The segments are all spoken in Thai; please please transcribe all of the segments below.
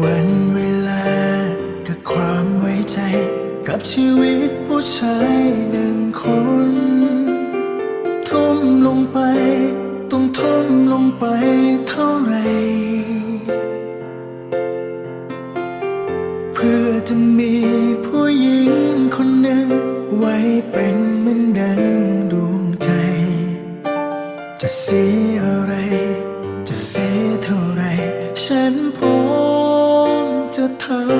วันเวลากับความไว้ใจ กับชีวิตผู้ชายหนึ่งคน ทุ่มลงไป ต้องทุ่มลงไปเท่าไหรเพื่อจะมีผู้หญิงคนหนึ่ง ไว้เป็นเหมือนดังดวงใจ จะเสียอะไร จะเสียเท่าไหรฉันพร้อ จะทำ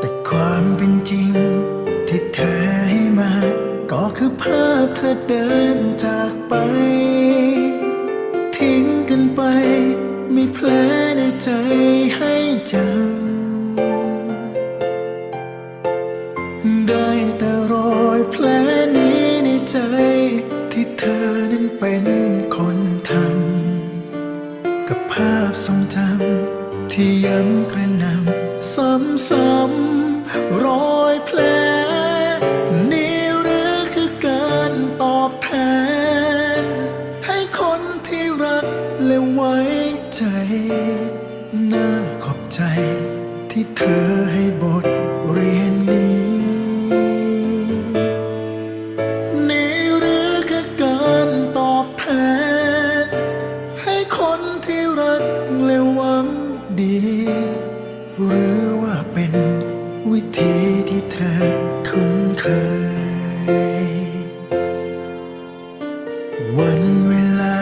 แต่ความเป็นจริงที่เธอให้มา ก็คือภาพเธอเดินจากไป ทิ้งกันไปมีแผลในใจให้จำได้แต่รอยแผลนี้ในใจที่เธอนั้นเป็นคนาพทรงจำที่ย้ำกระนำซ้ำๆรอยแผลนี่หรือคือการตอบแทน ให้คนที่รักและไว้ใจน่าขอบใจที่เธอให้บทเรียน วิธีที่เธอคุ้นเคย วันเวลา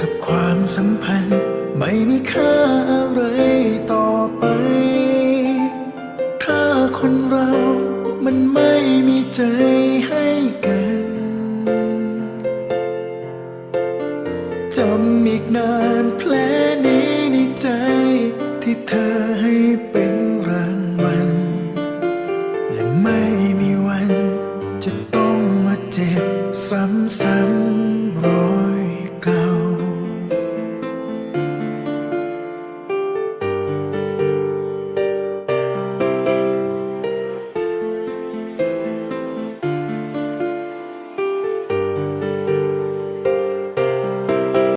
กับความสัมพันธ์ ไม่มีค่าอะไรต่อไป ถ้าคนเรามันไม่มีใจให้กัน จำอีกนานแผลนี้ในใจที่เธอให้เป็น ไม่มีวันจะต้องมาเจ็บซ้ำ